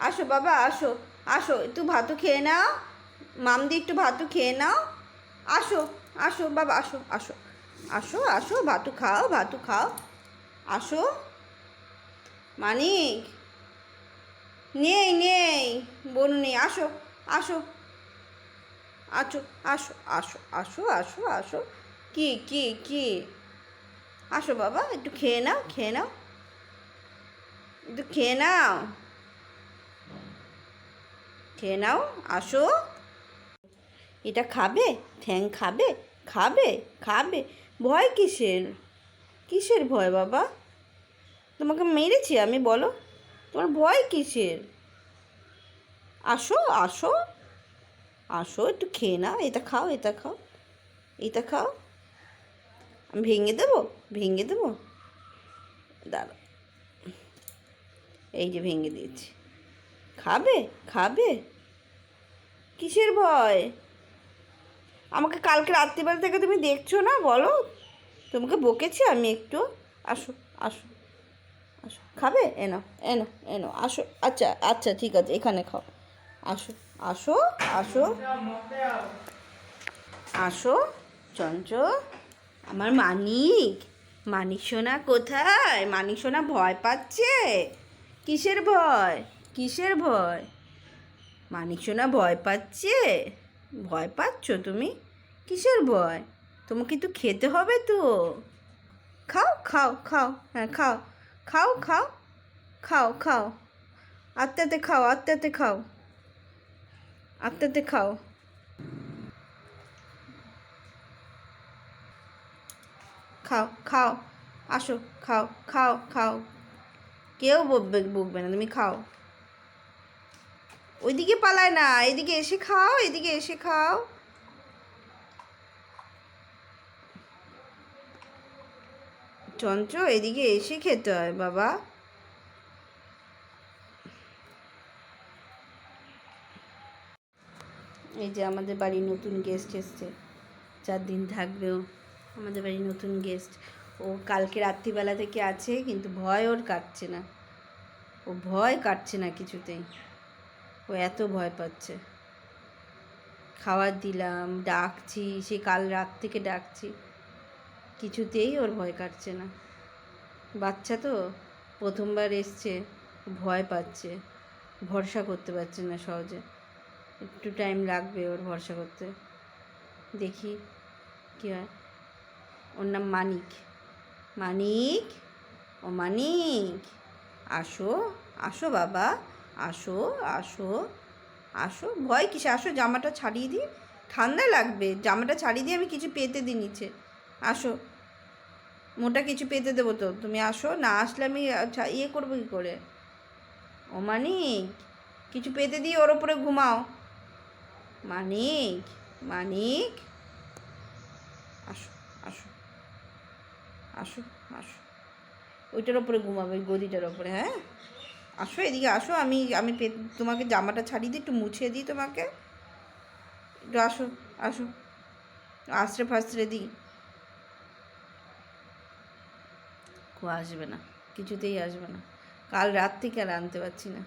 আসো বাবা, আসো। আসো, একটু ভাতও খেয়ে নাও। মামদি একটু ভাতও খেয়ে নাও। আসো আসো বাবা, আসো আসো। আসো আসো ভাতু খাও ভাতু খাও। আসো। মানিক। নেই নেই। বোন নেই। আসো আসো। আছো, আসো আসো আসো আসো আসো। কি কি কি? আসো বাবা, একটু খেয়ে নাও খেয়ে নাও। একটু খেয়ে নাও। খেয়ে নাও, আসো। এটা খাবে? ঠ্যাং খাবে? খাবে? খাবে। ভয় কিসের? কিসের ভয় বাবা? তোমাকে মেরেছি আমি, বলো। তোমার ভয় কিসের? আসো আসো। আসো, একটু খেয়ে নাও। এটা খাও এটা খাও। এটা খাও। আমি ভেঙে দেবো? ভেঙে দেবো? দাঁড়া এই যে ভেঙে দিয়েছি। খাবে? খাবে? কিসের ভয়? আমাকে কালকে রাত্রিবেলা থেকে তুমি দেখছ না? বলো। তোমাকে বকেছি আমি একটু। আসো আসো আসো। খাবে? এনো এনো এনো। আসো। আচ্ছা আচ্ছা ঠিক আছে। এখানে খাও। আসো আসো আসো। আসো চঞ্চ আমার মানিক। মানিক সোনা কোথায়? মানিক সোনা ভয় পাচ্ছে? কিসের ভয়? কিসের ভয়? মানিক সোনা ভয় পাচ্ছে। ভয় পাচ্ছ তুমি? কিসের ভয়? তোমাকে তো খেতে হবে তো। খাও খাও খাও হ্যাঁ খাও খাও খাও খাও খাও। আত্মাতে খাও আত্মাতে খাও। আত্মাতে খাও। খাও খাও, আসো, খাও খাও খাও। কেউ বকবে বকবে না, তুমি খাও। ওইদিকে পালায় না, এদিকে এসে খাও, এদিকে এসে খাও। চঞ্চ এদিকে এসে খেতে হয়, বাবা। এই যে আমাদের বাড়ি নতুন গেস্ট এসছে, চার দিন থাকবেও আমাদের বাড়ি নতুন গেস্ট ও কালকে রাত্রিবেলা থেকে আছে, কিন্তু ভয় ওর কাটছে না। ও ভয় কাটছে না কিছুতেই। ও এত ভয় পাচ্ছে। খাবার দিলাম, ডাকছি, সে কাল রাত থেকে ডাকছি। কিছুতেই ওর ভয় কাটছে না। বাচ্চা তো প্রথমবার এসছে, ভয় পাচ্ছে, ভরসা করতে পারছে না সহজে। একটু টাইম লাগবে ওর ভরসা করতে। দেখি কী হয়। ওর নাম মানিক। মানিক? ও মানিক! আসো আসো বাবা। আসো আসো আসো। ভয় কিসে? আসো, জামাটা ছাড়িয়ে দিই। ঠান্ডা লাগবে। জামাটা ছাড়িয়ে দিয়ে আমি কিছু পেতে দিই নিচে। আসো। মোটা কিছু পেতে দেবো তো। তুমি আসো। না আসলে আমি ইয়ে করব কী করে? ও মানিক, কিছু পেতে দিয়ে ওর ওপরে ঘুমাও। মানিক মানিক। আসো আসো। আসো আসো। ওইটার ওপরে ঘুমাবে, ওই গদিটার ওপরে হ্যাঁ? আসো এদিকে আসো, আমি আমি তোমাকে জামাটা ছাড়িয়ে দিই, একটু মুছিয়ে দিই তোমাকে। একটু আসো আসো। আশ্রে ফাশ্রে দিই। আসবে না, কিছুতেই আসবে না। কাল রাত থেকে আর আনতে পারছি না।